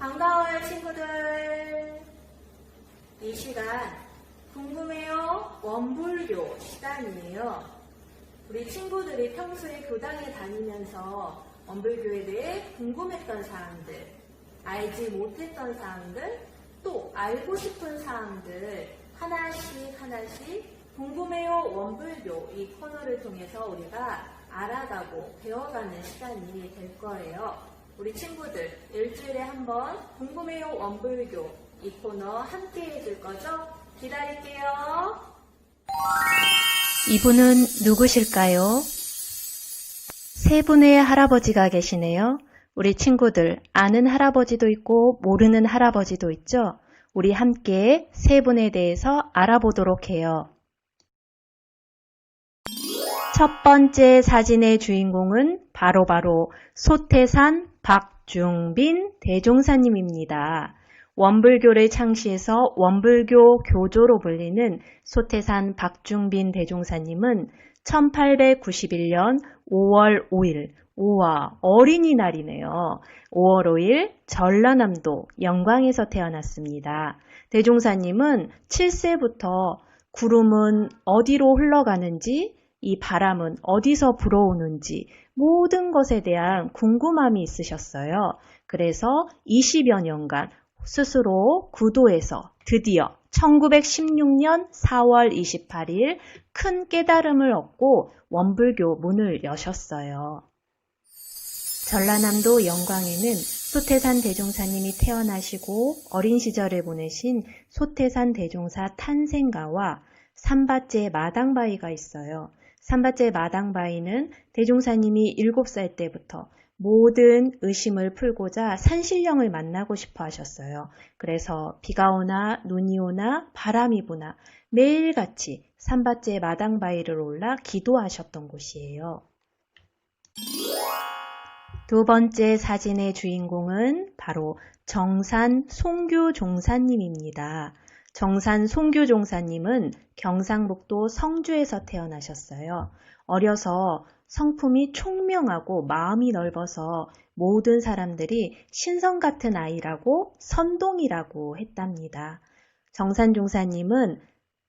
반가워요, 친구들. 이 시간 궁금해요 원불교 시간이에요. 우리 친구들이 평소에 교당에 다니면서 원불교에 대해 궁금했던 사항들, 알지 못했던 사항들, 또 알고 싶은 사항들 하나씩 하나씩 궁금해요 원불교 이 코너를 통해서 우리가 알아가고 배워가는 시간이 될 거예요. 우리 친구들 일주일에 한 번 궁금해요 원불교 이 코너 함께 해줄 거죠? 기다릴게요. 이분은 누구실까요? 세 분의 할아버지가 계시네요. 우리 친구들, 아는 할아버지도 있고 모르는 할아버지도 있죠? 우리 함께 세 분에 대해서 알아보도록 해요. 첫 번째 사진의 주인공은 바로바로 소태산 박중빈 대종사님입니다. 원불교를 창시해서 원불교 교조로 불리는 소태산 박중빈 대종사님은 1891년 5월 5일, 우와, 어린이날이네요. 5월 5일 전라남도 영광에서 태어났습니다. 대종사님은 7세부터 구름은 어디로 흘러가는지, 이 바람은 어디서 불어오는지 모든 것에 대한 궁금함이 있으셨어요. 그래서 20여 년간 스스로 구도에서 드디어 1916년 4월 28일 큰 깨달음을 얻고 원불교 문을 여셨어요. 전라남도 영광에는 소태산 대종사님이 태어나시고 어린 시절을 보내신 소태산 대종사 탄생가와 삼바째 마당바위가 있어요. 삼바째 마당바위는 대종사님이 7살 때부터 모든 의심을 풀고자 산신령을 만나고 싶어 하셨어요. 그래서 비가 오나 눈이 오나 바람이 부나 매일같이 삼바째 마당바위를 올라 기도하셨던 곳이에요. 두 번째 사진의 주인공은 바로 정산 송규 종사님입니다. 정산 송규 종사님은 경상북도 성주에서 태어나셨어요. 어려서 성품이 총명하고 마음이 넓어서 모든 사람들이 신성 같은 아이라고 선동이라고 했답니다. 정산 종사님은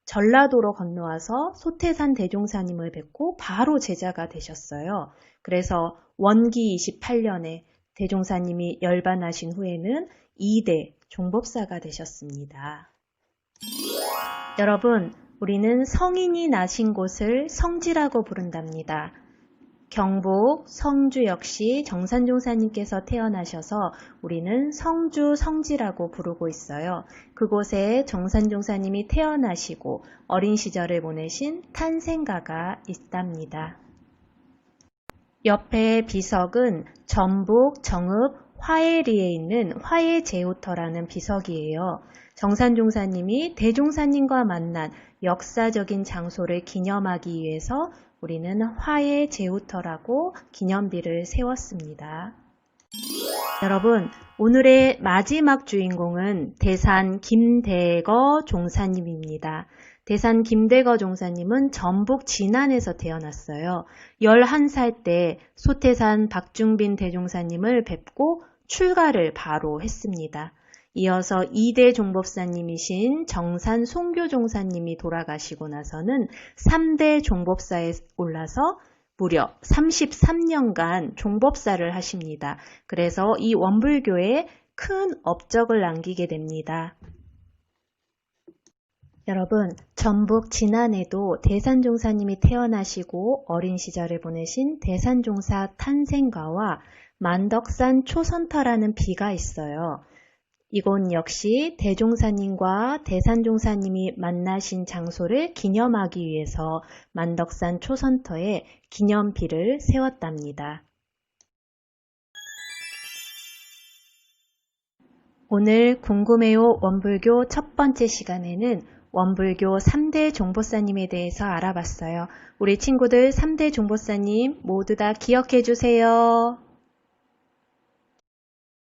전라도로 건너와서 소태산 대종사님을 뵙고 바로 제자가 되셨어요. 그래서 원기 28년에 대종사님이 열반하신 후에는 2대 종법사가 되셨습니다. 여러분, 우리는 성인이 나신 곳을 성지라고 부른답니다. 경북 성주 역시 정산종사님께서 태어나셔서 우리는 성주 성지라고 부르고 있어요. 그곳에 정산종사님이 태어나시고 어린 시절을 보내신 탄생가가 있답니다. 옆에 비석은 전북 정읍 화해리에 있는 화해제우터라는 비석이에요. 정산종사님이 대종사님과 만난 역사적인 장소를 기념하기 위해서 우리는 화해제우터라고 기념비를 세웠습니다. 여러분, 오늘의 마지막 주인공은 대산 김대거 종사님입니다. 대산 김대거 종사님은 전북 진안에서 태어났어요. 11살 때 소태산 박중빈 대종사님을 뵙고 출가를 바로 했습니다. 이어서 2대 종법사님이신 정산 송교 종사님이 돌아가시고 나서는 3대 종법사에 올라서 무려 33년간 종법사를 하십니다. 그래서 이 원불교에 큰 업적을 남기게 됩니다. 여러분, 전북 진안에도 대산종사님이 태어나시고 어린 시절을 보내신 대산종사 탄생가와 만덕산 초선터라는 비가 있어요. 이곳 역시 대종사님과 대산종사님이 만나신 장소를 기념하기 위해서 만덕산 초선터에 기념비를 세웠답니다. 오늘 궁금해요 원불교 첫 번째 시간에는 원불교 3대 종보사님에 대해서 알아봤어요. 우리 친구들 3대 종보사님 모두 다 기억해 주세요.